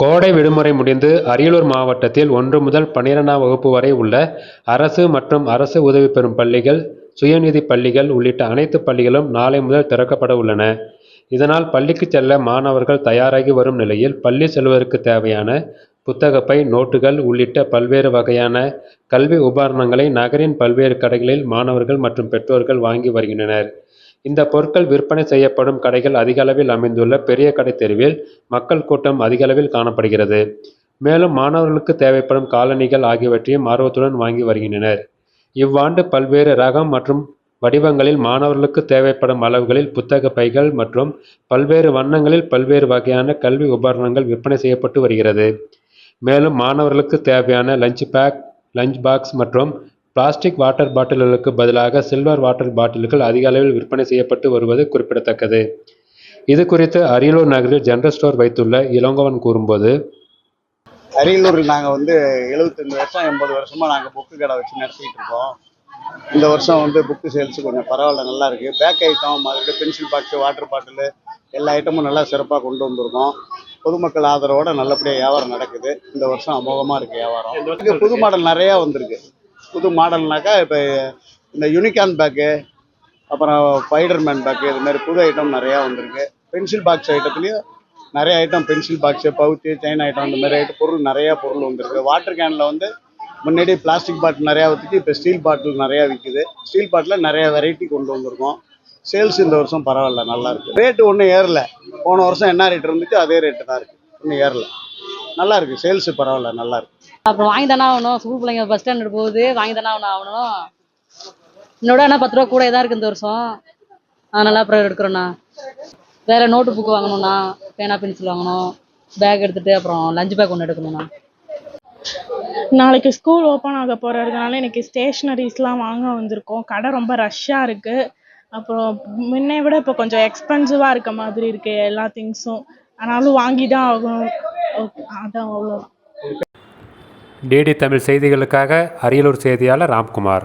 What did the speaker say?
கோடை விடுமுறை முடிந்து அரியலூர் மாவட்டத்தில் ஒன்று முதல் பன்னிரெண்டாம் வகுப்பு வரை உள்ள அரசு மற்றும் அரசு உதவி பெறும் பள்ளிகள் சுயநிதி பள்ளிகள் உள்ளிட்ட அனைத்து பள்ளிகளும் நாளை முதல் திறக்கப்பட உள்ளன. இதனால் பள்ளிக்கு செல்ல மாணவர்கள் தயாராகி வரும் நிலையில் பள்ளி செல்வதற்கு தேவையான புத்தகப்பை நோட்டுகள் உள்ளிட்ட பல்வேறு வகையான கல்வி உபகரணங்களை நகரின் பல்வேறு கடைகளில் மாணவர்கள் மற்றும் பெற்றோர்கள் வாங்கி வருகின்றனர். இந்த பொருட்கள் விற்பனை செய்யப்படும் கடைகள் அதிக அளவில் அமைந்துள்ள பெரிய கடை தெருவில் மக்கள் கூட்டம் அதிக அளவில் காணப்படுகிறது. மேலும் மாணவர்களுக்கு தேவைப்படும் காலணிகள் ஆகியவற்றையும் ஆர்வத்துடன் வாங்கி வருகின்றனர். இவ்வாண்டு பல்வேறு ரகம் மற்றும் வடிவங்களில் மாணவர்களுக்கு தேவைப்படும் அளவுகளில் புத்தக பைகள் மற்றும் பல்வேறு வண்ணங்களில் பல்வேறு வகையான கல்வி உபகரணங்கள் விற்பனை செய்யப்பட்டு வருகிறது. மேலும் மாணவர்களுக்கு தேவையான லஞ்ச் பேக் லஞ்ச் பாக்ஸ் மற்றும் பிளாஸ்டிக் வாட்டர் பாட்டில்களுக்கு பதிலாக சில்வர் வாட்டர் பாட்டில்கள் அதிக அளவில் விற்பனை செய்யப்பட்டு வருவது குறிப்பிடத்தக்கது. இது குறித்து அரியலூர் நகரில் ஜெனரல் ஸ்டோர் வைத்துள்ள இளங்கோவன் கூறும்போது அரியலூரில் நாங்கள் வந்து எழுபத்தஞ்சு வருஷம் எண்பது வருஷமாக நாங்கள் புக்கு கடை வச்சு நடத்திட்டு இருக்கோம். இந்த வருஷம் வந்து புக்கு சேல்ஸ் கொஞ்சம் பரவாயில்ல நல்லா இருக்கு. பேக் ஐட்டம் மறுபடியும் பென்சில் பாக்ஸு வாட்டர் பாட்டிலு எல்லா ஐட்டமும் நல்லா சிறப்பாக கொண்டு வந்திருக்கோம். பொதுமக்கள் ஆதரவோட நல்லபடியாக வியாபாரம் நடக்குது. இந்த வருஷம் அமோகமாக இருக்குது வியாபாரம். புது மாடல் நிறையா வந்திருக்கு. புது மாடல்னாக்கா இப்போ இந்த யூனிகான் பேக்கு அப்புறம் ஸ்பைடர்மேன் பேக்கு இது மாதிரி புது ஐட்டம் நிறையா வந்திருக்கு. பென்சில் பாக்ஸ் ஐட்டத்துலேயும் நிறைய item pencil box pouch chain item இந்த மாதிரி ஐட்டம் பொருள் நிறையா பொருள் வந்திருக்கு. வாட்டர் கேனில் வந்து முன்னாடி பிளாஸ்டிக் பாட்டில் நிறையா விற்றுட்டு இப்போ ஸ்டீல் பாட்டில் நிறையா விற்குது ஸ்டீல் பாட்டில் நிறைய வெரைட்டி கொண்டு வந்திருக்கோம். சேல்ஸ் இந்த வருஷம் பரவாயில்ல நல்லா இருக்கு. ரேட்டு ஒன்றும் ஏறல. போன வருஷம் என்ன ரேட் இருந்துச்சோ அதே ரேட்டு தான் இருக்குது ஒன்றும் ஏறல. நல்லா இருக்கு. சேல்ஸ் பரவாயில்ல நல்லா இருக்கு. அப்புறம் வாங்கி தானே ஆகணும். ஸ்கூல் பிள்ளைங்க பஸ் ஸ்டாண்டர்ட் போகுது. வாங்கி தானே ஆகணும் ஆகணும். என்னோட ஆனால் பத்து ரூபா கூட தான் இருக்கு இந்த வருஷம். அதனால அப்புறம் எடுக்கிறோண்ணா வேற நோட்டு புக் வாங்கணும்ண்ணா. பேனா பென்சில் வாங்கணும். பேக் எடுத்துட்டு அப்புறம் லஞ்ச் பேக் ஒன்று எடுக்கணும்ண்ணா. நாளைக்கு ஸ்கூல் ஓப்பன் ஆக போகிறதுனால இன்னைக்கு ஸ்டேஷ்னரிஸ்லாம் வாங்க வந்திருக்கோம். கடை ரொம்ப ரஷ்ஷாக இருக்குது அப்புறம் முன்னை விட இப்போ கொஞ்சம் எக்ஸ்பென்சிவாக இருக்க மாதிரி இருக்கு எல்லா திங்ஸும் ஆனாலும் வாங்கி தான் ஆகணும். ஓகே அதான் அவ்வளோ டிடி தமிழ் செய்திகளுக்காக அரியலூர் செய்தியாளர் ராம்குமார்.